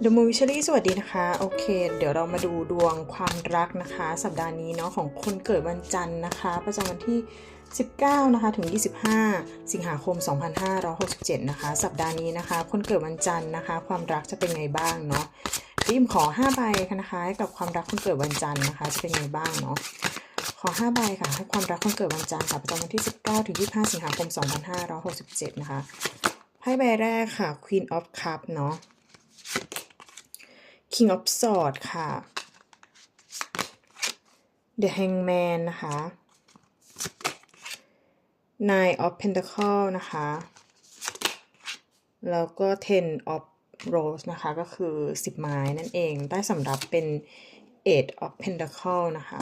เดอะมูวิชลี่สวัสดีนะคะ โอเค เดี๋ยวเรามาดูดวงความรักนะคะ สัปดาห์นี้เนาะของคนเกิดวันจันทร์นะคะ ประจำวันที่ 19 นะคะ ถึง 25 สิงหาคม 2567 นะคะ สัปดาห์นี้นะคะ คนเกิดวันจันทร์นะคะ ความรักจะเป็นไงบ้างเนาะริมขอ 5 ใบค่ะนะคะให้กับความรักคนเกิดวันจันทร์นะคะ จะเป็นไงบ้างเนาะขอ 5 ใบค่ะให้ความรักคนเกิดวันจันทร์ค่ะประจำวันที่ 19 ถึง 25 สิงหาคม 2567 นะคะไพ่ใบแรกค่ะ Queen of Cup เนาะ King of Swords ค่ะ The Hangman นะคะ Nine of Pentacle นะคะ แล้วก็ Ten of Rose นะคะ ก็คือ10ไม้นั่นเอง ได้สำหรับเป็น Eight of Pentacle นะคะ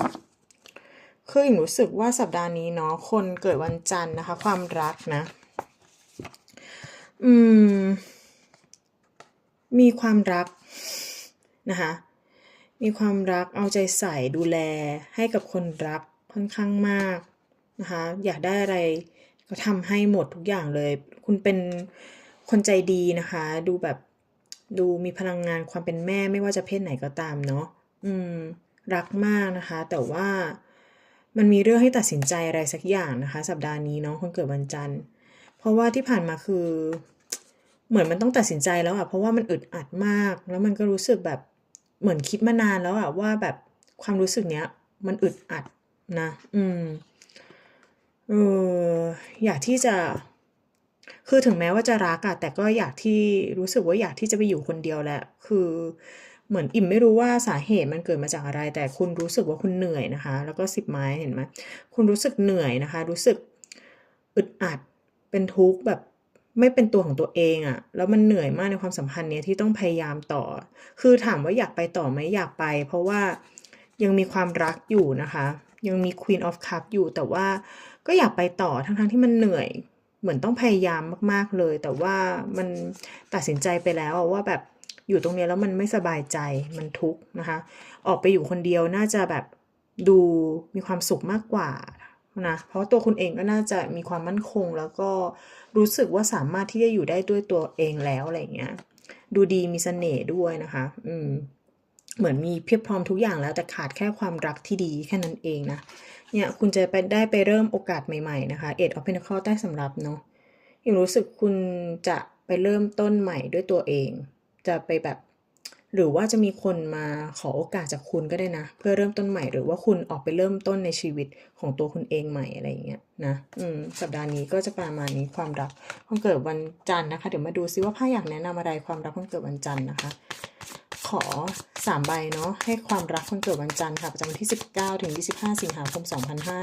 คือหญิงรู้สึกว่าสัปดาห์นี้เนาะ คนเกิดวันจันทร์นะคะ ความรักนะ อืม มีความรัก นะคะ มีความรักเอาใจใส่ดูแลให้กับคนรักค่อนข้างมากนะคะ อยากได้อะไรก็ทำให้หมดทุกอย่างเลย คุณเป็นคนใจดีนะคะ ดูแบบดูมีพลังงานความเป็นแม่ไม่ว่าจะเพศไหนก็ตามเนาะอืม รักมากนะคะ แต่ว่ามันมีเรื่องให้ตัดสินใจอะไรสักอย่างนะคะ สัปดาห์นี้เนาะคนเกิดวันจันทร์ เพราะว่าที่ผ่านมาคือ เหมือนมันต้องตัดสินใจแล้วอะเพราะว่ามันอึดอัดมาก แล้วมันก็รู้สึกแบบ เหมือนคิดมานานแล้วอะว่าแบบความรู้สึกเนี้ย มันอึดอัดนะ อืมเอออยากที่จะ คือถึงแม้ว่าจะรักอะแต่ก็อยากที่รู้สึกว่าอยากที่จะไปอยู่คนเดียวแหละ คือเหมือนอิ่มไม่รู้ว่าสาเหตุมันเกิดมาจากอะไร แต่คุณรู้สึกว่าคุณเหนื่อยนะคะ แล้วก็สิบไม้เห็นไหมคุณรู้สึกเหนื่อยนะคะ รู้สึกอึดอัดเป็นทุกข์แบบ ไม่เป็นตัวของตัวเองอะแล้วมันเหนื่อยมากในความสัมพันธ์เนี้ยที่ต้องพยายามต่อ คือถามว่าอยากไปต่อไหมอยากไป เพราะว่ายังมีความรักอยู่นะคะ ยังมี Queen of Cup อยู่แต่ว่าก็อยากไปต่อทั้งๆที่มันเหนื่อย เหมือนต้องพยายามมาก ๆเลย แต่ว่ามันตัดสินใจไปแล้วว่าแบบอยู่ตรงนี้แล้วมันไม่สบายใจมันทุกข์นะคะ ออกไปอยู่คนเดียวน่าจะแบบดูมีความสุขมากกว่า นะเพราะตัวคุณเองก็น่าจะมีความมั่นคง แล้วก็รู้สึกว่าสามารถที่จะอยู่ได้ด้วยตัวเองแล้วอะไรอย่างเงี้ยดูดีมีเสน่ห์ด้วยนะคะ อืม เหมือนมีเพียบพร้อมทุกอย่างแล้วแต่ขาดแค่ความรักที่ดีแค่นั้นเองนะ เนี่ยคุณจะไปได้ไปเริ่มโอกาสใหม่ๆนะคะเอ็ดออฟเพนเ c l e ได้สำหรับเนาะยังรู้สึกคุณจะไปเริ่มต้นใหม่ด้วยตัวเอง จะไปแบบ หรือว่าจะมีคนมาขอโอกาสจากคุณก็ได้นะ เพื่อเริ่มต้นใหม่หรือว่าคุณออกไปเริ่มต้นในชีวิตของตัวคุณเองใหม่อะไรอย่างเงี้ยนะอืมสัปดาห์นี้ก็จะประมาณนี้ความรักคนเกิดวันจันทร์นะคะ เดี๋ยวมาดูซิว่าพ่าอยากแนะนำอะไรความรักคนเกิดวันจันทร์นะคะ ขอสามใบเนาะให้ความรักคนเกิดวันจันทร์ค่ะประจำวันที่19ถึง25สิงหาคม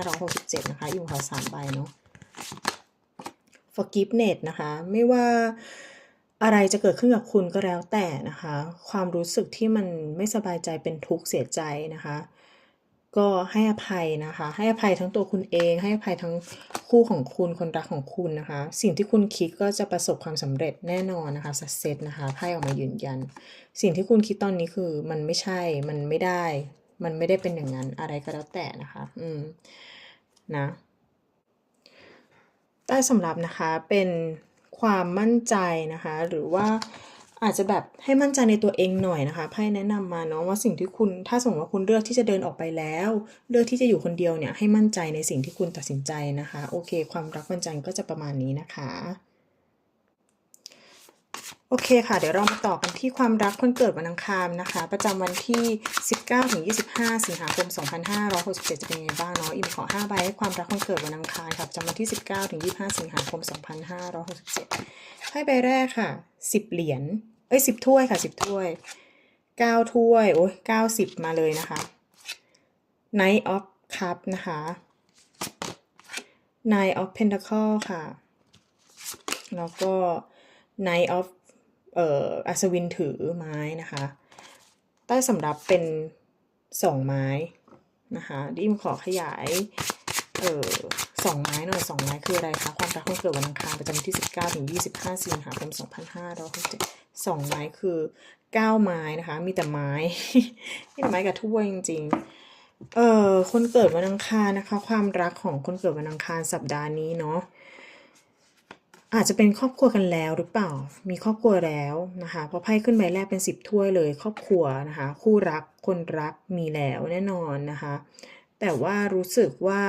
2567นะคะอยู่ขอสามใบเนาะ forgiveness นะคะ ไม่ว่า อะไรจะเกิดขึ้นกับคุณก็แล้วแต่นะคะ ความรู้สึกที่มันไม่สบายใจเป็นทุกข์เสียใจนะคะ ก็ให้อภัยนะคะ ให้อภัยทั้งตัวคุณเอง ให้อภัยทั้งคู่ของคุณคนรักของคุณนะคะ สิ่งที่คุณคิดก็จะประสบความสำเร็จแน่นอนนะคะสักเซตนะคะไพ่ออกมายืนยัน สิ่งที่คุณคิดตอนนี้คือมันไม่ใช่มันไม่ได้ มันไม่ได้เป็นอย่างนั้นอะไรก็แล้วแต่นะคะ อืมนะใต้สำหรับนะคะเป็น ความมั่นใจนะคะ หรือว่าอาจจะแบบให้มั่นใจในตัวเองหน่อยนะคะไพ่แนะนำมาเนาะว่าสิ่งที่คุณถ้าสมมติว่าคุณเลือกที่จะเดินออกไปแล้ว เลือกที่จะอยู่คนเดียวเนี่ยให้มั่นใจในสิ่งที่คุณตัดสินใจนะคะ โอเค ความรักมั่นใจก็จะประมาณนี้นะคะ โอเคค่ะ เดี๋ยวเรามาต่อกันที่ความรักคนเกิดวันอังคารนะคะ ประจำวันที่ 19ถึง25 สิงหาคม 2567 จะเป็นยังไงบ้างเนาะอิมขอ 5 ใบให้ความรักคนเกิดวันอังคารค่ะประจำวันที่ 19ถึง25 สิงหาคม 2567ให้ใบแรกค่ะ 10 เหรียญเอ้ย 10 ถ้วยค่ะ 10 ถ้วย 9 ถ้วย โอ้ย90 มาเลยนะคะ Knight of Cup นะคะ Nine of Pentacle ค่ะ แล้วก็ Knight of เอ่ออัศวินถือไม้นะคะ ใต้สำรับเป็นสองไม้นะคะดิมขอขยายเออสองไม้หน่อยสองไม้คืออะไรคะความรักคนเกิดวันอังคารประจำวันที่19ถึง25สิงหาคม2567สองไม้คือ9ไม้นะคะ มีแต่ไม้มีแต่ไม้กับถ้วยจริงๆเออคนเกิดวันอังคารนะคะ ความรักของคนเกิดวันอังคารสัปดาห์นี้เนาะ อาจจะเป็นครอบครัวกันแล้วหรือเปล่า มีครอบครัวแล้วนะคะ เพราะไพ่ขึ้นใบแรกเป็นสิบถ้วยเลย ครอบครัวนะคะ คู่รัก คนรักมีแล้วแน่นอนนะคะ แต่ว่ารู้สึกว่า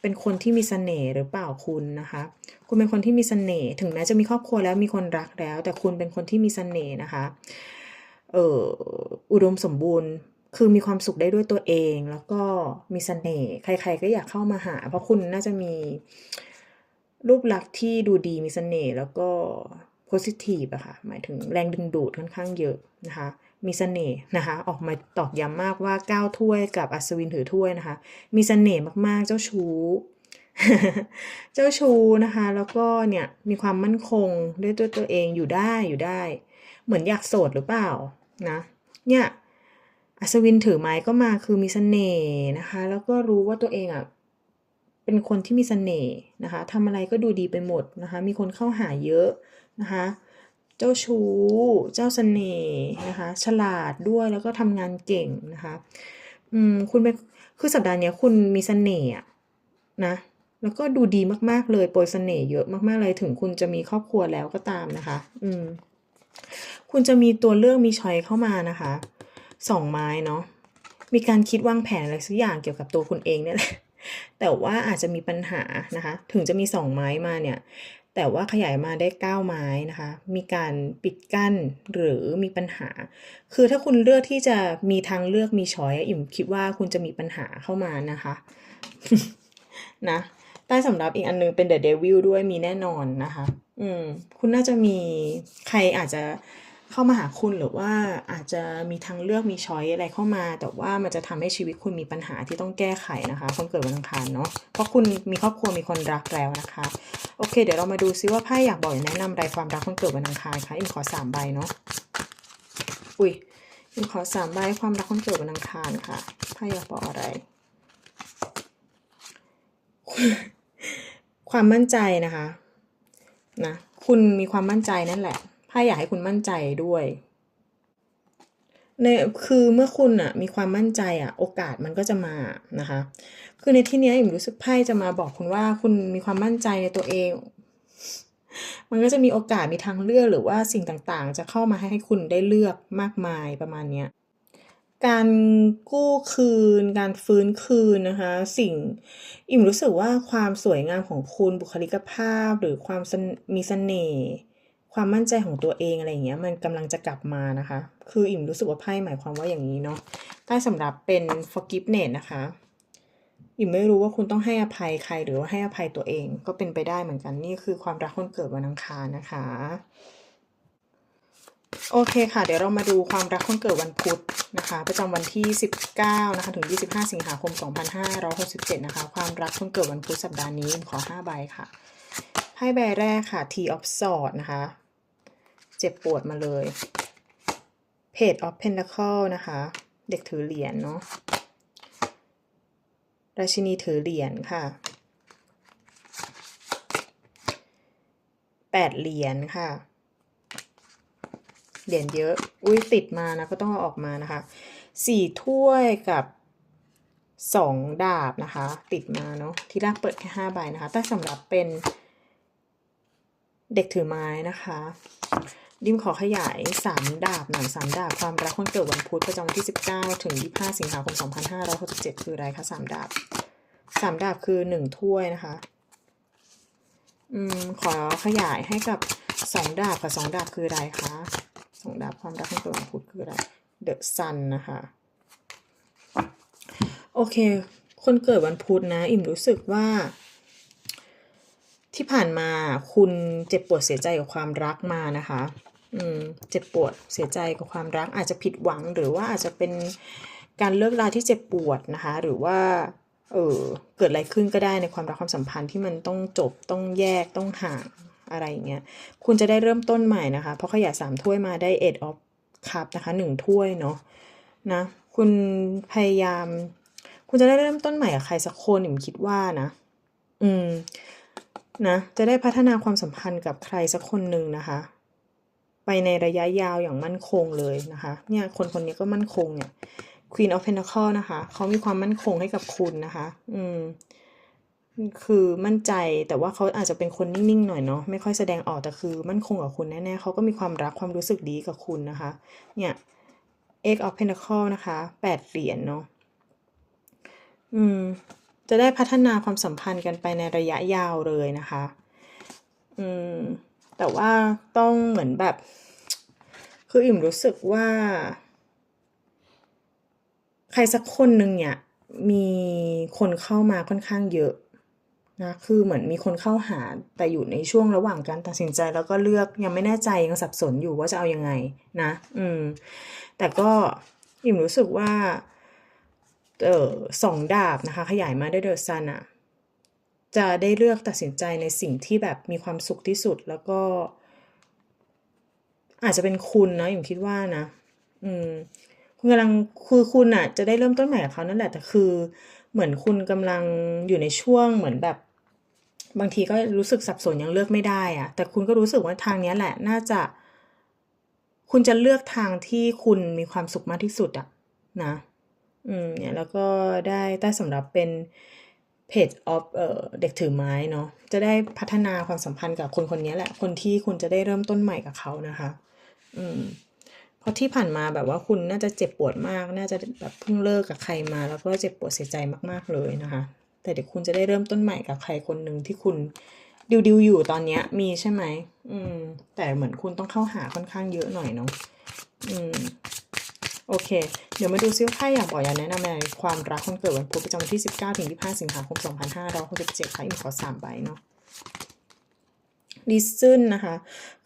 เป็นคนที่มีเสน่ห์หรือเปล่าคุณนะคะ คุณเป็นคนที่มีเสน่ห์ ถึงแม้จะมีครอบครัวแล้วมีคนรักแล้ว แต่คุณเป็นคนที่มีเสน่ห์นะคะ เอ่อ อุดมสมบูรณ์ คือมีความสุขได้ด้วยตัวเอง แล้วก็มีเสน่ห์ ใคร ๆ ก็อยากเข้ามาหา เพราะคุณน่าจะมี รูปลักษณ์ที่ดูดีมีเสน่ห์แล้วก็ positive อะค่ะหมายถึงแรงดึงดูดค่อนข้างเยอะนะคะมีเสน่ห์นะคะออกมาตอกย้ำมากว่า9ถ้วยกับอัศวินถือถ้วยนะคะ มีเสน่ห์มากๆเจ้าชู้ เจ้าชู้นะคะ แล้วก็เนี่ยมีความมั่นคงด้วยตัวตัวเองอยู่ได้อยู่ได้ เหมือนอยากโสดหรือเปล่านะเนี่ยอัศวินถือไม้ก็มาคือมีเสน่ห์นะคะ แล้วก็รู้ว่าตัวเองอะ เป็นคนที่มีเสน่ห์นะคะทำอะไรก็ดูดีไปหมดนะคะ มีคนเข้าหาเยอะนะคะ เจ้าชู้ เจ้าเสน่ห์นะคะ ฉลาดด้วยแล้วก็ทำงานเก่งนะคะอืมคุณเป็นคือสัปดาห์นี้คุณมีเสน่ห์นะแล้วก็ดูดีมากๆเลยโปรยเสน่ห์เยอะมากๆเลยถึงคุณจะมีครอบครัวแล้วก็ตามนะคะ อืม คุณจะมีตัวเลือกมีช้อยเข้ามานะคะสองไม้เนาะมีการคิดวางแผนอะไรสักอย่างเกี่ยวกับตัวคุณเองเนี่ยแหละ แต่ว่าอาจจะมีปัญหานะคะ ถึงจะมีสองไม้มาเนี่ย แต่ว่าขยายมาได้เก้าไม้นะคะ มีการปิดกั้นหรือมีปัญหา คือถ้าคุณเลือกที่จะมีทางเลือกมีช้อยอิ่มคิดว่าคุณจะมีปัญหาเข้ามานะคะ นะใต้สำรับอีกอันนึงเป็น The Devil ด้วยมีแน่นอนนะคะ อืม คุณน่าจะมีใครอาจจะ เข้ามาหาคุณหรือว่าอาจจะมีทางเลือกมีช้อยอะไรเข้ามา แต่ว่ามันจะทำให้ชีวิตคุณมีปัญหาที่ต้องแก้ไขนะคะคนเกิดวันอังคารเนาะเพราะคุณมีครอบครัวมีคนรักแล้วนะคะ โอเค เดี๋ยวเรามาดูซิว่าไพ่อยากบอกแนะนำอะไรความรักคนเกิดวันอังคารคะอิมขอสามใบเนาะอุ้ยอิมขอสามใบความรักคนเกิดวันอังคารค่ะไพ่อยากบอกอะไรความมั่นใจนะคะนะคุณมีความมั่นใจนั่นแหละ ไพ่อยากให้คุณมั่นใจด้วยในคือเมื่อคุณอะมีความมั่นใจอะโอกาสมันก็จะมานะคะ คือในที่เนี้ยอิมรู้สึกไพ่จะมาบอกคุณว่าคุณมีความมั่นใจในตัวเอง มันก็จะมีโอกาสมีทางเลือกหรือว่าสิ่งต่างๆ จะเข้ามาให้คุณได้เลือกมากมายประมาณเนี้ยการกู้คืน การฟื้นคืนนะคะ สิ่งอิ่มรู้สึกว่าความสวยงามของคุณบุคลิกภาพ หรือความมีเสน่ห์ ความมั่นใจของตัวเองอะไรอย่างเงี้ยมันกำลังจะกลับมานะคะ คืออิ่มรู้สึกว่าไพ่หมายความว่าอย่างนี้เนาะใต้สำหรับเป็น forgiveness นะคะ อิ่มไม่รู้ว่าคุณต้องให้อภัยใครหรือว่าให้อภัยตัวเองก็เป็นไปได้เหมือนกันนี่คือความรักคนเกิดวันอังคารนะคะโอเคค่ะ เดี๋ยวเรามาดูความรักคนเกิดวันพุธนะคะ ประจำวันที่ 19 นะคะ ถึง 25 สิงหาคม 2567 นะคะ ความรักคนเกิดวันพุธสัปดาห์นี้ขอ 5 ใบค่ะไพ่ใบแรกค่ะ T of Swords นะคะ เจ็บปวดมาเลย Page of Pentacle นะคะ เด็กถือเหรียญเนาะราชินีถือเหรียญค่ะแปดเหรียญค่ะ เหรียญเยอะ อุ้ยติดมานะก็ต้องเอาออกมานะคะสี่ถ้วยกับสองดาบนะคะ ติดมาเนาะที่แรกเปิดแค่ห้าใบนะคะ แต่สำหรับเป็นเด็กถือไม้นะคะ ดิมขอขยายสามดาบหนังสามดาบความรักคนเกิดวันพุธประจำวันที่สิบเก้าถึงยี่ห้าสิงหาคมสองพันห้าร้อยหกสิบเจ็ดคืออะไรคะสามดาบสามดาบคือหนึ่งถ้วยนะคะ อืม ขอขยายให้กับสองดาบกับสองดาบคืออะไรคะสองดาบความรักคนเกิดวันพุธคืออะไร The Sun นะคะ โอเค คนเกิดวันพุธนะ อิ่มรู้สึกว่าที่ผ่านมาคุณเจ็บปวดเสียใจกับความรักมานะคะ เจ็บปวดเสียใจกับความรักอาจจะผิดหวังหรือว่าอาจจะเป็นการเลิกราที่เจ็บปวดนะคะ หรือว่าเออเกิดอะไรขึ้นก็ได้ในความรักความสัมพันธ์ที่มันต้องจบต้องแยกต้องห่างอะไรอย่างเงี้ยคุณจะได้เริ่มต้นใหม่นะคะ เพราะขยายสามถ้วยมาได้ eight of cup นะคะหนึ่งถ้วยเนาะนะคุณพยายาม คุณจะได้เริ่มต้นใหม่กับใครสักคนหนิมคิดว่านะ อืมนะจะได้พัฒนาความสัมพันธ์กับใครสักคนหนึ่งนะคะ ไปในระยะยาวอย่างมั่นคงเลยนะคะเนี่ยคนคนนี้ก็มั่นคงเนี่ย Queen of Pentacle นะคะเขามีความมั่นคงให้กับคุณนะคะ อืมคือมั่นใจแต่ว่าเขาอาจจะเป็นคนนิ่งๆหน่อยเนาะไม่ค่อยแสดงออกแต่คือมั่นคงกับคุณแน่ๆเขาก็มีความรักความรู้สึกดีกับคุณนะคะ เนี่ย Eight of Pentacle นะคะแปดเหรียญเนาะอืม จะได้พัฒนาความสัมพันธ์กันไปในระยะยาวเลยนะคะ อืม แต่ว่าต้องเหมือนแบบ คืออิ่มรู้สึกว่า ใครสักคนหนึ่งเนี่ย มีคนเข้ามาค่อนข้างเยอะนะคือเหมือนมีคนเข้าหาแต่อยู่ในช่วงระหว่างการตัดสินใจแล้วก็เลือกยังไม่แน่ใจยังสับสนอยู่ว่าจะเอายังไงนะ อืม แต่ก็อิ่มรู้สึกว่า เออสองดาบนะคะ ขยายมาได้เดอะซันอะ จะได้เลือกตัดสินใจในสิ่งที่แบบมีความสุขที่สุดแล้วก็ อาจจะเป็นคุณนะอิ่มคิดว่านะ อืม คุณกำลังคือคุณอะจะได้เริ่มต้นใหม่กับเขานั่นแหละแต่คือ เหมือนคุณกำลังอยู่ในช่วงเหมือนแบบ บางทีก็รู้สึกสับสนยังเลือกไม่ได้อะแต่คุณก็รู้สึกว่าทางนี้แหละ น่าจะ คุณจะเลือกทางที่คุณมีความสุขมากที่สุดอะนะ อืม เนี่ย แล้วก็ได้ใต้สำหรับเป็น เพจออฟเด็กถือไม้เนาะจะได้พัฒนาความสัมพันธ์กับคนคนนี้แหละ คนที่คุณจะได้เริ่มต้นใหม่กับเขานะคะ อืมเพราะที่ผ่านมาแบบว่าคุณน่าจะเจ็บปวดมาก น่าจะแบบเพิ่งเลิกกับใครมา แล้วก็เจ็บปวดเสียใจมากๆเลยนะคะ แต่เดี๋ยวคุณจะได้เริ่มต้นใหม่กับใครคนหนึ่งที่คุณดิวดิวอยู่ตอนเนี้ย มีใช่ไหมอืม แต่เหมือนคุณต้องเข้าหาค่อนข้างเยอะหน่อยเนาะอืม โอเค เดี๋ยวมาดูซิว่าใครอยากบอกอยากแนะนำในความรักคนเกิดวันพุธประจำวันที่ 19ถึง25 สิงหาคม 2567ค่ะอิมขอ3ใบเนาะดิซึนนะคะ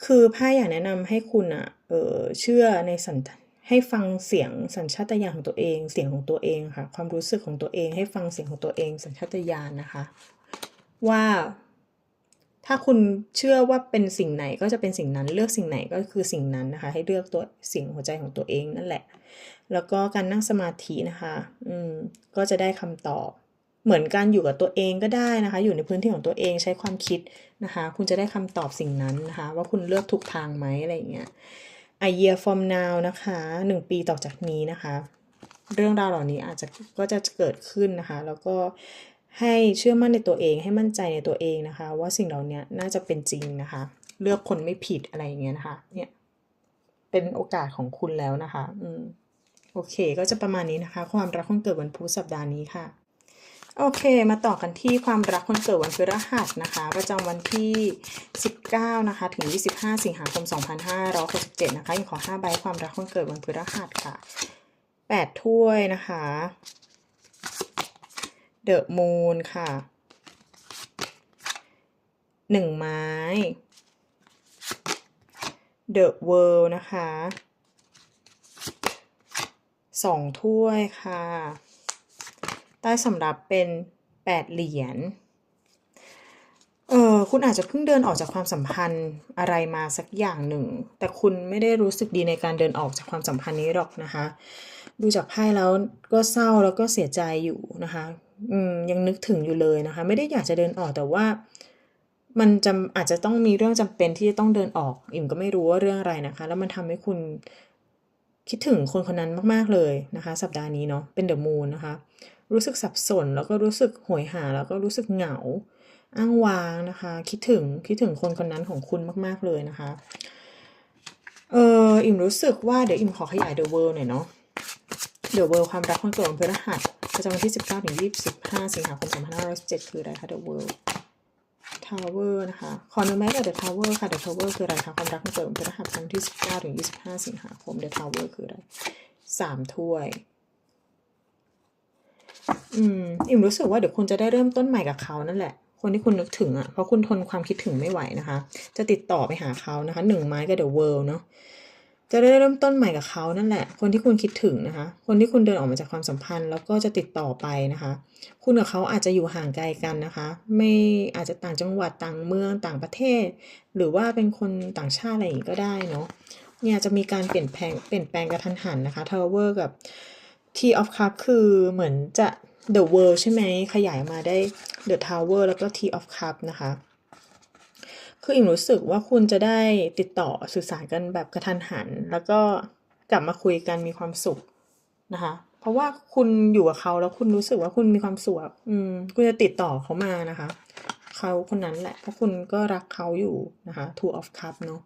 คือไพ่อยากแนะนำให้คุณอะเออเชื่อในสัญให้ฟังเสียงสัญชาตญาณของตัวเอง เสียงของตัวเองค่ะ ความรู้สึกของตัวเอง ให้ฟังเสียงของตัวเอง สัญชาตญาณนะคะ ว่า ถ้าคุณเชื่อว่าเป็นสิ่งไหนก็จะเป็นสิ่งนั้นเลือกสิ่งไหนก็คือสิ่งนั้นนะคะ ให้เลือกตัวสียงหัวใจของตัวเองนั่นแหละ แล้วก็การนั่งสมาธินะคะ อืมก็จะได้คำตอบ เหมือนการอยู่กับตัวเองก็ได้นะคะ อยู่ในพื้นที่ของตัวเองใช้ความคิดนะคะ คุณจะได้คำตอบสิ่งนั้นนะคะ ว่าคุณเลือกถูกทางไหมอะไรอย่างเงี้ย a year from now นะคะหนึ่งปีต่อจากนี้นะคะ เรื่องราวเหล่านี้อาจจะก็จะเกิดขึ้นนะคะ แล้วก็ ให้เชื่อมั่นในตัวเอง ให้มั่นใจในตัวเองนะคะ ว่าสิ่งเหล่านี้น่าจะเป็นจริงนะคะ เลือกคนไม่ผิดอะไรอย่างเงี้ยนะคะ เนี่ยเป็นโอกาสของคุณแล้วนะคะ อืมโอเค ก็จะประมาณนี้นะคะ ความรักคนเกิดวันพุธสัปดาห์นี้ค่ะ โอเค มาต่อกันที่ความรักคนเกิดวันพฤหัสนะคะ ประจำวันที่ 19 นะคะ ถึง 25 สิงหาคม 2567 นะคะยังขอ 5 ใบความรักคนเกิดวันพฤหัสค่ะ 8 ถ้วยนะคะ เดอะมูนค่ะ1ไม้ เดอะเวิลด์นะคะสองถ้วยค่ะ ใต้สำรับเป็นแปดเหรียญ เออคุณอาจจะเพิ่งเดินออกจากความสัมพันธ์อะไรมาสักอย่างหนึ่ง แต่คุณไม่ได้รู้สึกดีในการเดินออกจากความสัมพันธ์นี้หรอกนะคะ ดูจากไพ่แล้วก็เศร้าแล้วก็เสียใจอยู่นะคะ ยังนึกถึงอยู่เลยนะคะ ไม่ได้อยากจะเดินออกแต่ว่า มันจำอาจจะต้องมีเรื่องจำเป็นที่จะต้องเดินออก อิ่มก็ไม่รู้ว่าเรื่องอะไรนะคะ แล้วมันทำให้คุณคิดถึงคนคนนั้นมากๆเลยนะคะ สัปดาห์นี้เนาะเป็นเดอะมูนนะคะ รู้สึกสับสนแล้วก็รู้สึกโหยหา แล้วก็รู้สึกเหงา อ้างว้างนะคะ คิดถึงคิดถึงคนคนนั้นของคุณมาก ๆเลยนะคะเอออิ่มรู้สึกว่าเดี๋ยวอิ่มขอขยายเดอะเวิลด์หน่อยเนาะเดอะเวิลด์ความรักคนเกิดวันพฤหัส ประจำวันที่ 19ถึง25 สิงหาคม2517คืออะไรคะเดอะเวิลด์ทาวเวอร์นะคะขอหนึ่งไม้กับเดอะทาวเวอร์ค่ะเดอะทาวเวอร์คืออะไรคะความรักมันเกิดวันพฤหัสครั้งที่ 19ถึง25 สิงหาคมเดอะทาวเวอร์คืออะไรสามถ้วย อืมอิ่มรู้สึกว่าเดี๋ยวคุณจะได้เริ่มต้นใหม่กับเขานั่นแหละ คนที่คุณนึกถึงอะเพราะคุณทนความคิดถึงไม่ไหวนะคะ จะติดต่อไปหาเขานะคะหนึ่งไม้กับเดอะเวิลด์เนาะ จะได้เริ่มต้นใหม่กับเขานั่นแหละ คนที่คุณคิดถึงนะคะ คนที่คุณเดินออกมาจากความสัมพันธ์ แล้วก็จะติดต่อไปนะคะ คุณกับเขาอาจจะอยู่ห่างไกลกันนะคะ ไม่อาจจะต่างจังหวัดต่างเมืองต่างประเทศ หรือว่าเป็นคนต่างชาติอะไรอย่างนี้ก็ได้เนาะเนี่ยจะมีการเปลี่ยนแปลงเปลี่ยนแปลงกระทันหันนะคะ Tower กับ T of Cup คือเหมือนจะ The World ใช่ไหมขยายมาได้ The Tower แล้วก็ T of Cup นะคะ คืออิ่มรู้สึกว่าคุณจะได้ติดต่อสื่อสารกันแบบกระทันหัน แล้วก็กลับมาคุยกันมีความสุขนะคะ เพราะว่าคุณอยู่กับเขาแล้วคุณรู้สึกว่าคุณมีความสุขอะอืมคุณจะติดต่อเขามานะคะเขาคนนั้นแหละ เพราะคุณก็รักเขาอยู่นะคะ two of cup เนาะ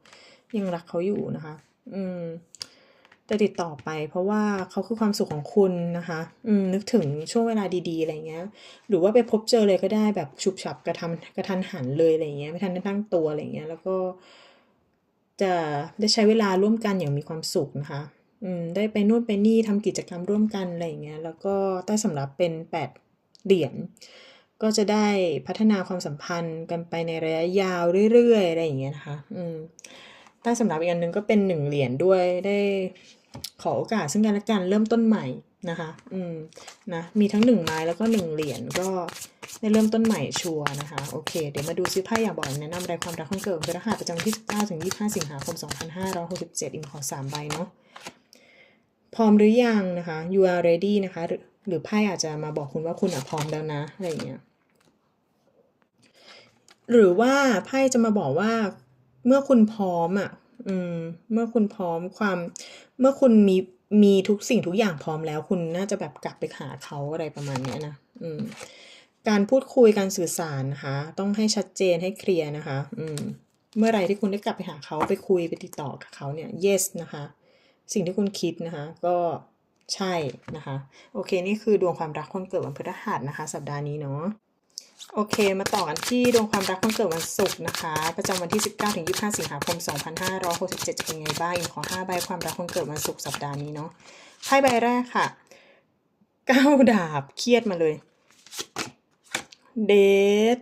ยังรักเขาอยู่นะคะ อืม จะติดต่อไป เพราะว่าเขาคือความสุขของคุณนะคะ อืมนึกถึงช่วงเวลาดีๆอะไรเงี้ย หรือว่าไปพบเจอเลยก็ได้แบบฉุบฉับกระทำกระทันหันเลยอะไรเงี้ยไม่ทันได้ตั้งตัวอะไรเงี้ย แล้วก็ จะได้ใช้เวลาร่วมกันอย่างมีความสุขนะคะ อืมได้ไปนู่นไปนี่ทำกิจกรรมร่วมกันอะไรเงี้ย แล้วก็ใต้สำรับเป็นแปดเหรียญก็จะได้พัฒนาความสัมพันธ์กันไปในระยะยาวเรื่อยๆอะไรอย่างเงี้ยนะคะ อืมใต้สำหรับอีกอันหนึ่งก็เป็นหนึ่งเหรียญด้วยได้ ขอโอกาสซึ่งกันและกันเริ่มต้นใหม่นะคะ อืม นะ มีทั้งหนึ่งไม้แล้วก็หนึ่งเหรียญก็ได้เริ่มต้นใหม่ชัวนะคะ โอเค เดี๋ยวมาดูซิไพ่อยากบอกแนะนำรายความรักของเกิดพฤหัสประจำวันที่ 19 ถึง 25 สิงหาคม 2567 อิมขอสามใบเนาะ พร้อมหรือยังนะคะ you are ready นะคะ หรือไพ่อาจจะมาบอกคุณว่าคุณอะพร้อมแล้วนะ อะไรอย่างเงี้ย หรือว่าไพ่จะมาบอกว่าเมื่อคุณพร้อมอะ อืม เมื่อคุณพร้อมความ เมื่อคุณมีมีทุกสิ่งทุกอย่างพร้อมแล้ว คุณน่าจะแบบกลับไปหาเขาอะไรประมาณเนี้ยนะอืม การพูดคุยการสื่อสารนะคะ ต้องให้ชัดเจนให้เคลียร์นะคะ อืม เมื่อไรที่คุณได้กลับไปหาเขาไปคุยไปติดต่อกับเขาเนี่ย yes นะคะ สิ่งที่คุณคิดนะคะ ก็ใช่นะคะ โอเค นี่คือดวงความรักคนเกิดวันพฤหัสนะคะ สัปดาห์นี้เนาะ โอเค มาต่อกันที่ดวงความรักคนเกิดวันศุกร์นะคะ ประจำวันที่ 19ถึง25 สิงหาคม 2567 จะเป็นไงบ้างอิมขอ 5 ใบความรักคนเกิดวันศุกร์สัปดาห์นี้เนาะไพ่ใบแรกค่ะเก้าดาบเครียดมาเลย เดท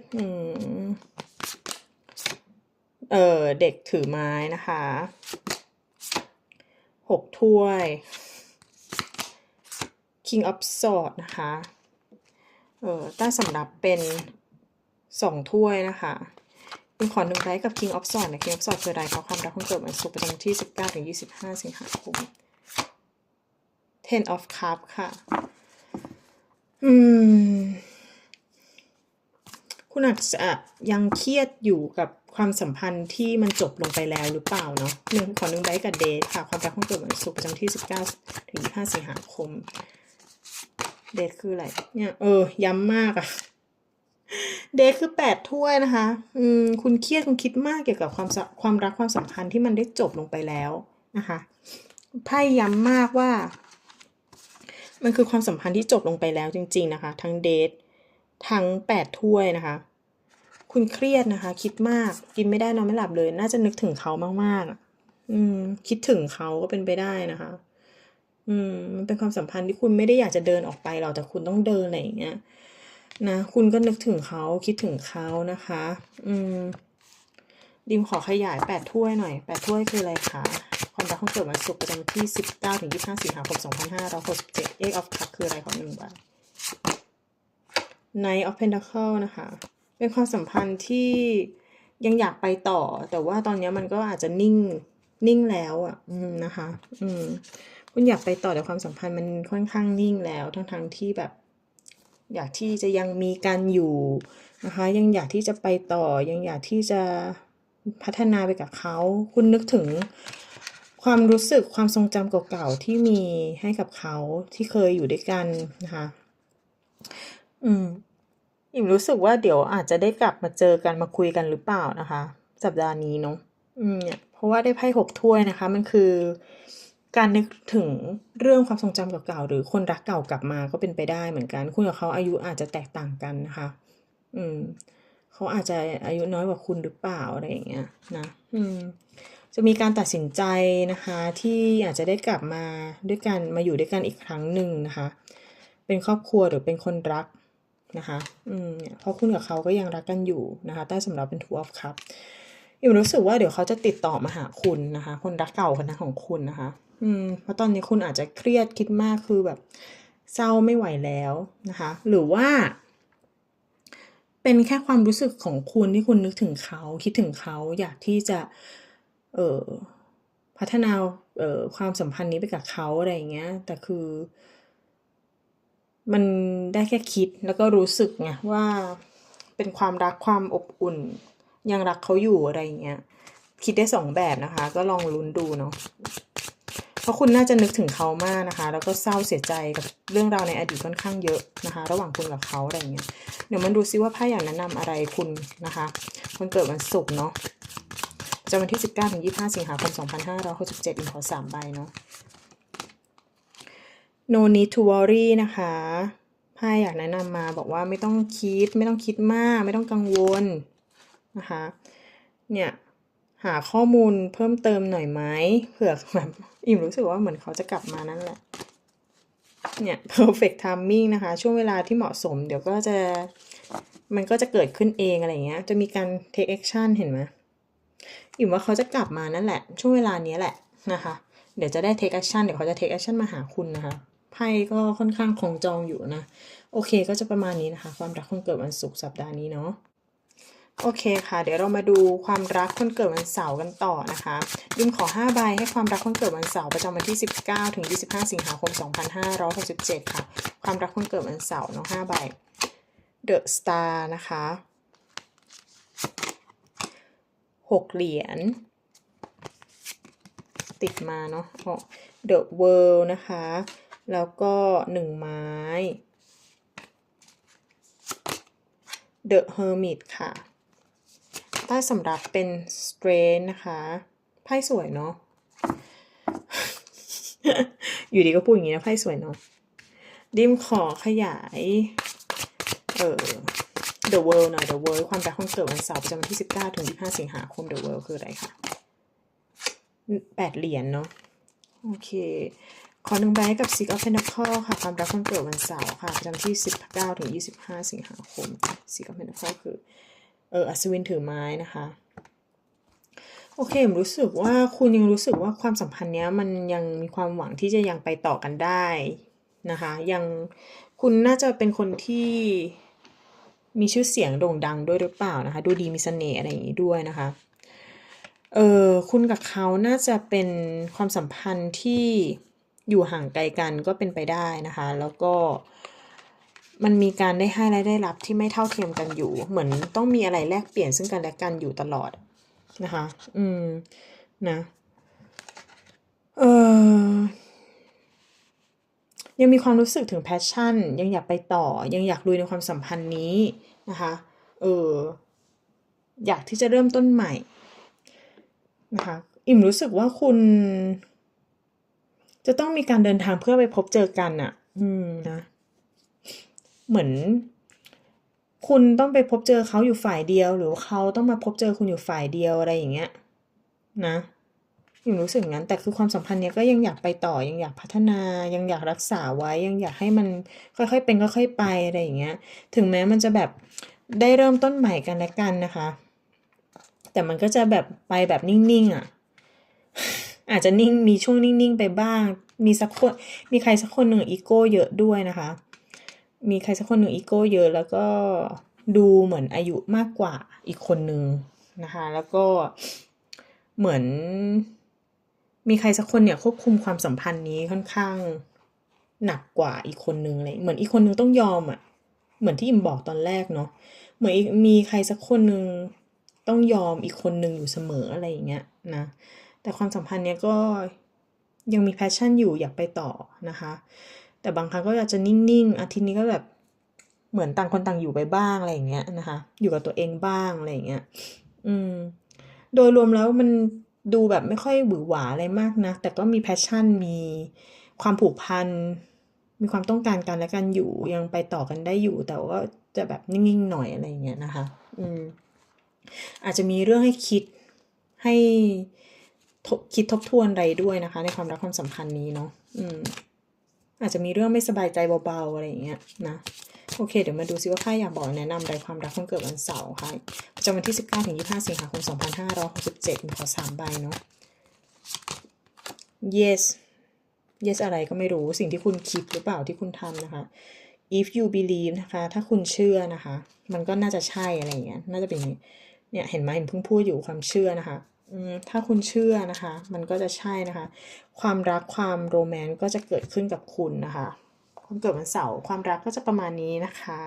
เออเด็กถือไม้นะคะหกถ้วย King of Swords นะคะ เออใต้สำรับเป็นสองถ้วยนะคะเป็นขอหนึ่งไลท์กับ King of Swords นะ King of Swords คือไรเขาความรักของเกิดวันศุกร์ประจำที่ 19ถึง25 สิงหาคม Ten of Cups ค่ะ อืม คุณอาจจะยังเครียดอยู่กับความสัมพันธ์ที่มันจบลงไปแล้วหรือเปล่าเนาะหนึ่งขอหนึ่งไลท์กับเดทค่ะ ความรักของเกิดวันศุกร์ประจำที่ 19ถึง25 สิงหาคม เดทคืออะไร เนี่ย เออ ย้ำมากอะเดทคือแปดถ้วยนะคะ อืม คุณเครียดคุณคิดมากเกี่ยวกับความสความรักความสัมพันธ์ที่มันได้จบลงไปแล้วนะคะไพ่ย้ำมากว่า มันคือความสัมพันธ์ที่จบลงไปแล้วจริง ๆ นะคะ ทั้งเดททั้งแปดถ้วยนะคะ คุณเครียดนะคะ คิดมากกินไม่ได้นอนไม่หลับเลย น่าจะนึกถึงเขามากๆอืม คิดถึงเขาก็เป็นไปได้นะคะ อืมมันเป็นความสัมพันธ์ที่คุณไม่ได้อยากจะเดินออกไปหรอกแต่คุณต้องเดินอะไรอย่างเงี้ยนะคุณก็นึกถึงเขาคิดถึงเขานะคะ อืมดิมขอขยายแปดถ้วยหน่อยแปดถ้วยคืออะไรคะความรักของเกิดวันศุกร์ประจำที่สิบเก้าถึงยี่สิบห้าสิงหาคมสองพันห้าร้อยหกสิบเจ็ด Eight of Cups คืออะไรของหนึ่งใบ Knight of Pentacle นะคะ เป็นความสัมพันธ์ที่ยังอยากไปต่อ แต่ว่าตอนนี้มันก็อาจจะนิ่งนิ่งแล้วอะนะคะ อืม คุณอยากไปต่อแต่ความสัมพันธ์มันค่อนข้างนิ่งแล้ว ทั้งทงๆที่แบบ อยากที่จะยังมีการอยู่นะคะ ยังอยากที่จะไปต่อ ยังอยากที่จะพัฒนาไปกับเขา คุณนึกถึงความรู้สึกความทรงจำเก่าๆที่มีให้กับเขาที่เคยอยู่ด้วยกันนะคะ อืมอิ่มรู้สึกว่าเดี๋ยวอาจจะได้กลับมาเจอกันมาคุยกันหรือเปล่านะคะ สัปดาห์นี้เนาะอืมเนี่ยเพราะว่าได้ไพ่หกถ้วยนะคะ มันคือ การนึกถึงเรื่องความทรงจำเก่าๆหรือคนรักเก่ากลับมาก็เป็นไปได้เหมือนกัน คุณกับเขาอายุอาจจะแตกต่างกันนะคะ อืมเขาอาจจะอายุน้อยกว่าคุณหรือเปล่าอะไรอย่างเงี้ยนะ อืม จะมีการตัดสินใจนะคะ ที่อาจจะได้กลับมาด้วยกันมาอยู่ด้วยกันอีกครั้งหนึ่งนะคะ เป็นครอบครัวหรือเป็นคนรักนะคะ อืมเพราะคุณกับเขาก็ยังรักกันอยู่นะคะ ใต้สำหรับเป็น two of cup อยู่รู้สึกว่าเดี๋ยวเขาจะติดต่อมาหาคุณนะคะ คนรักเก่าคนนั้นของคุณนะคะ อืมเพราะตอนนี้คุณอาจจะเครียดคิดมากคือแบบเศร้าไม่ไหวแล้วนะคะ หรือว่า เป็นแค่ความรู้สึกของคุณที่คุณนึกถึงเขา คิดถึงเขาอยากที่จะ เอ่อพัฒนาเอ่อความสัมพันธ์นี้ไปกับเขาอะไรอย่างเงี้ย แต่คือ มันได้แค่คิดแล้วก็รู้สึกไงว่าเป็นความรักความอบอุ่น ยังรักเขาอยู่อะไรอย่างเงี้ยคิดได้สองแบบนะคะ ก็ลองลุ้นดูเนาะเพราะคุณน่าจะนึกถึงเขามากนะคะ แล้วก็เศร้าเสียใจกับเรื่องราวในอดีตค่อนข้างเยอะนะคะ ระหว่างคุณกับเขาอะไรเงี้ยเดี๋ยวมันดูซิว่าไพ่อยากแนะนำอะไรคุณนะคะคนเกิดวันศุกร์เนาะจะวันที่ 19ถึง25 สิงหาคม 2567อินขอสามใบเนาะ no need to worry นะคะไพ่อยากแนะนำมาบอกว่าไม่ต้องคิด ไม่ต้องคิดมาก ไม่ต้องกังวล นะคะ เนี่ยหาข้อมูลเพิ่มเติมหน่อยไหมเผื่อแบบอิ่มรู้สึกว่าเหมือนเขาจะกลับมานั่นแหละ เนี่ย perfect timing นะคะ ช่วงเวลาที่เหมาะสม เดี๋ยวก็จะมันก็จะเกิดขึ้นเองอะไรเงี้ย จะมีการ take action เห็นไหมอิ่มว่าเขาจะกลับมานั่นแหละ ช่วงเวลานี้แหละนะคะ เดี๋ยวจะได้ take action เดี๋ยวเขาจะ take action มาหาคุณนะคะไพ่ก็ค่อนข้างคงจองอยู่นะ โอเคก็จะประมาณนี้นะคะ ความรักคนเกิดวันศุกร์สัปดาห์นี้เนาะ โอเคค่ะ เดี๋ยวเรามาดูความรักคนเกิดวันเสาร์กันต่อนะคะยิมขอ 5 ใบให้ความรักคนเกิดวันเสาร์ประจำวันที่ 19 ถึง 25 สิงหาคม 2567 ค่ะ ความรักคนเกิดวันเสาร์เนาะ5ใบ The Star นะคะ 6 เหรียญ ติดมาเนาะ The World นะคะ แล้วก็ 1 ไม้ The Hermit ค่ะ ใต้สำรับเป็น Strain นะคะไพ่สวยเนาะอยู่ดีก็พูดอย่างนี้นะไพ่สวยเนาะดิมขอขยาย เออ The World หน่อย The World ความรักคนเกิดวันเสาร์ประจำวันที่ 19 ถึง 25 สิงหาคม The World คืออะไรคะแปดเหรียญเนาะโอเค ขอหนึ่งใบกับ Six of Pentacles ค่ะ ความรักคนเกิดวันเสาร์ค่ะประจำที่ 19 ถึง 25 สิงหาคม Six of Pentacles คือ เอออัศวินถือไม้นะคะโอเคผมรู้สึกว่าคุณยังรู้สึกว่าความสัมพันธ์เนี้ยมันยังมีความหวังที่จะยังไปต่อกันได้นะคะยังคุณน่าจะเป็นคนที่มีชื่อเสียงโด่งดังด้วยหรือเปล่านะคะ ดูดีมีเสน่ห์อะไรอย่างนี้ด้วยนะคะเออคุณกับเขาน่าจะเป็นความสัมพันธ์ที่อยู่ห่างไกลกันก็เป็นไปได้นะคะ แล้วก็ มันมีการได้ให้และได้รับที่ไม่เท่าเทียมกันอยู่ เหมือนต้องมีอะไรแลกเปลี่ยนซึ่งกันและกันอยู่ตลอดนะคะ อืม นะ เออยังมีความรู้สึกถึงแพชชั่น ยังอยากไปต่อ ยังอยากลุยในความสัมพันธ์นี้นะคะ เออ อยากที่จะเริ่มต้นใหม่นะคะ อิ่มรู้สึกว่าคุณ จะต้องมีการเดินทางเพื่อไปพบเจอกันอะ่ะ อืมนะ เหมือน คุณต้องไปพบเจอเขาอยู่ฝ่ายเดียว หรือเขาต้องมาพบเจอคุณอยู่ฝ่ายเดียวอะไรอย่างเงี้ย นะอยู่รู้สึกงั้นแต่คือความสัมพันธ์เนี้ยก็ยังอยากไปต่อยังอยากพัฒนายังอยากรักษาไว้ยังอยากให้มันค่อยๆเป็นค่อยๆไปอะไรอย่างเงี้ย ถึงแม้มันจะแบบได้เริ่มต้นใหม่กันและกันนะคะ แต่มันก็จะแบบไปแบบนิ่งๆอะอาจจะนิ่งมีช่วงนิ่งๆไปบ้าง มีสักคนมีใครสักคนหนึ่งอีโก้เยอะด้วยนะคะ มีใครสักคนหนึ่งอีโก้เยอะ แล้วก็ดูเหมือนอายุมากกว่าอีกคนนึงนะคะ แล้วก็เหมือน มีใครสักคนเนี่ยควบคุมความสัมพันธ์นี้ค่อนข้างหนักกว่าอีกคนนึงเลยเหมือนอีกคนนึงต้องยอมอะ่ะ เหมือนที่อิมบอกตอนแรกเนาะเหมือนมีใครสักคนนึงต้องยอมอีกคนนึงอยู่เสมออะไรอย่างเงี้ยนะแต่ความสัมพันธ์เนี้ยก็ยังมีแพชชั่นอยู่อยากไปต่อนะคะ แต่บางครั้งก็อาจจะนิ่งๆ อาทิตย์นี้ก็แบบเหมือนต่างคนต่างอยู่ไปบ้างอะไรอย่างเงี้ยนะคะ อยู่กับตัวเองบ้างอะไรอย่างเงี้ย อืม โดยรวมแล้วมันดูแบบไม่ค่อยหวือหวาอะไรมากนะ แต่ก็มีแพชชั่น มีความผูกพัน มีความต้องการกันและกันอยู่ ยังไปต่อกันได้อยู่ แต่ว่าจะแบบนิ่งๆหน่อยอะไรอย่างเงี้ยนะคะ อืม อาจจะมีเรื่องให้คิดให้คิดทบทวนอะไรด้วยนะคะ ในความรักความสัมพันธ์นี้เนาะ อืม อาจจะมีเรื่องไม่สบายใจเบาๆอะไรอย่างเงี้ยนะโอเค เดี๋ยวมาดูซิว่าไพ่อยากบอกแนะนำใดความรักคนเกิดวันเสาร์ค่ะประจำวันที่ 19ถึง25 สิงหาคม 2567ขอสามใบเนาะ yes yes อะไรก็ไม่รู้สิ่งที่คุณคิดหรือเปล่าที่คุณทำนะคะ if you believe นะคะ ถ้าคุณเชื่อนะคะ มันก็น่าจะใช่อะไรอย่างเงี้ยน่าจะเป็นเนี่ยเห็นไหมเห็นเพิ่งพูดอยู่ความเชื่อนะคะ ถ้าคุณเชื่อนะคะ มันก็จะใช่นะคะ ความรักความโรแมนต์ก็จะเกิดขึ้นกับคุณนะคะคนเกิดวันเสาร์ความรักก็จะประมาณนี้นะคะ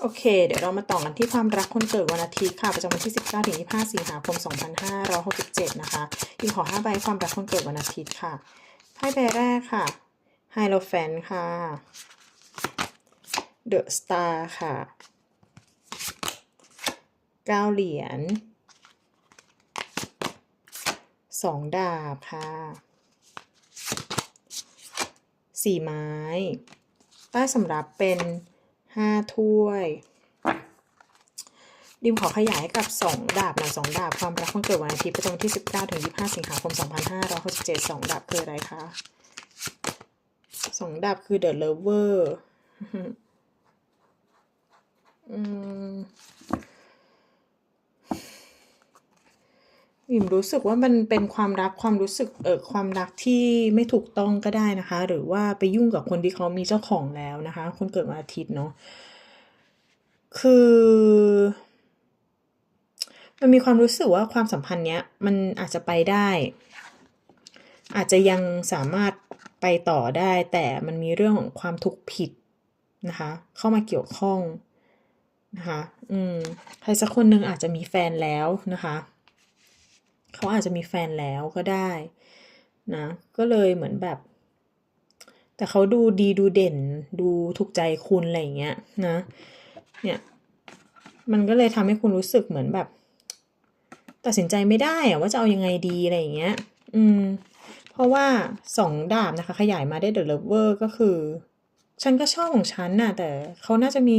โอเค เดี๋ยวเรามาต่อกันที่ความรักคนเกิดวันอาทิตย์ค่ะ ประจำวันที่ 19ถึง25 สิงหาคม 2567 นะคะยิงขอ 5 ใบความรักคนเกิดวันอาทิตย์ค่ะไพ่ใบแรกค่ะไฮโลแฟนค่ะเดอะสตาร์ค่ะเก้าเหรียญ สองดาบค่ะสี่ไม้ ใต้สำรับเป็นห้าถ้วย ดิมขอขยายให้กับสองดาบหน่อยสองดาบความรักวันเกิดวันอาทิตย์ประจำวันที่19ถึง25สิงหาคม2567สองดาบคืออะไรคะสองดาบคือ The Lover อืม ยิมรู้สึกว่ามันเป็นความรักความรู้สึกเออความรักที่ไม่ถูกต้องก็ได้นะคะ หรือว่าไปยุ่งกับคนที่เขามีเจ้าของแล้วนะคะ คนเกิดวันอาทิตย์เนาะคือ มันมีความรู้สึกว่าความสัมพันธ์เนี้ยมันอาจจะไปได้ อาจจะยังสามารถไปต่อได้ แต่มันมีเรื่องของความถูกผิดนะคะ เข้ามาเกี่ยวข้องนะคะ อืมใครสักคนหนึ่งอาจจะมีแฟนแล้วนะคะ เขาอาจจะมีแฟนแล้วก็ได้นะ ก็เลยเหมือนแบบ แต่เขาดูดีดูเด่น ดูถูกใจคุณอะไรอย่างเงี้ยนะ เนี่ย มันก็เลยทำให้คุณรู้สึกเหมือนแบบ ตัดสินใจไม่ได้อะว่าจะเอายังไงดีอะไรอย่างเงี้ย อืม เพราะว่าสองดาบนะคะ ขยายมาได้เดอะเลเวอร์ก็คือ ฉันก็ชอบของฉันน่ะ แต่เขาน่าจะมี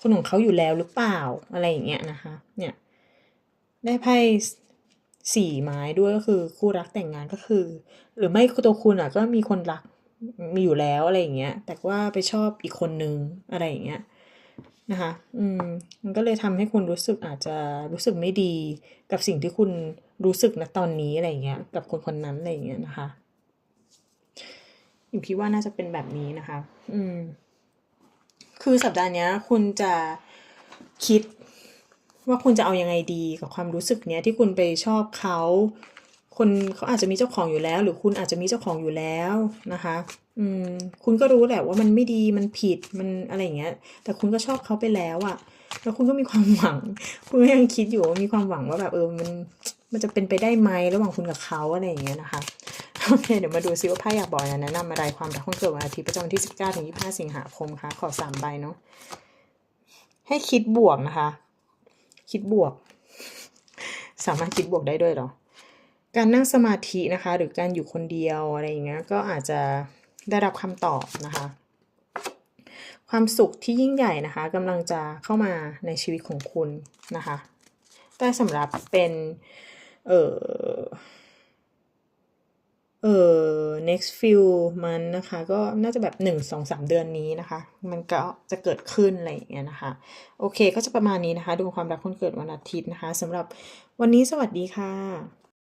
คนของเขาอยู่แล้วหรือเปล่าอะไรอย่างเงี้ยนะคะ เนี่ย ได้ไพ่ สี่ไม้ด้วยก็คือคู่รักแต่งงานก็คือ หรือไม่ตัวคุณอะก็มีคนรักมีอยู่แล้วอะไรอย่างเงี้ย แต่ว่าไปชอบอีกคนนึงอะไรอย่างเงี้ยนะคะ อืม มันก็เลยทำให้คุณรู้สึกอาจจะรู้สึกไม่ดีกับสิ่งที่คุณรู้สึกณตอนนี้อะไรอย่างเงี้ย กับคนคนนั้นอะไรอย่างเงี้ยนะคะอยู่พี่ว่าน่าจะเป็นแบบนี้นะคะ อืม คือสัปดาห์นี้คุณจะคิด ว่าคุณจะเอายังไงดีกับความรู้สึกเนี้ยที่คุณไปชอบเขาคนเขาอาจจะมีเจ้าของอยู่แล้ว หรือคุณอาจจะมีเจ้าของอยู่แล้วนะคะ อืม คุณก็รู้แหละว่ามันไม่ดีมันผิดมันอะไรอย่างเงี้ย แต่คุณก็ชอบเขาไปแล้วอะแล้วคุณก็มีความหวัง คุณก็ยังคิดอยู่ว่ามีความหวังว่าแบบเออมันมันจะเป็นไปได้ไหมระหว่างคุณกับเขาอะไรอย่างเงี้ยนะคะโอเคเดี๋ยวมาดูซิว่าไพ่อยากบอกอะไรแนะนำอะไรความรักคนเกิดวันอาทิตย์ประจำวันที่ 19ถึง25 สิงหาคมค่ะขอสามใบเนาะให้คิดบวกนะคะ คิดบวก สามารถคิดบวกได้ด้วยหรอ การนั่งสมาธินะคะ หรือการอยู่คนเดียวอะไรอย่างเงี้ยก็อาจจะได้รับคำตอบนะคะ ความสุขที่ยิ่งใหญ่นะคะกำลังจะเข้ามาในชีวิตของคุณนะคะแต่สำหรับเป็น เออ เออ next few มันนะคะก็น่าจะแบบหนึ่งสองสามเดือนนี้นะคะ มันก็จะเกิดขึ้นอะไรอย่างเงี้ยนะคะ โอเคก็จะประมาณนี้นะคะ ดูความรักคนเกิดวันอาทิตย์นะคะสำหรับวันนี้สวัสดีค่ะ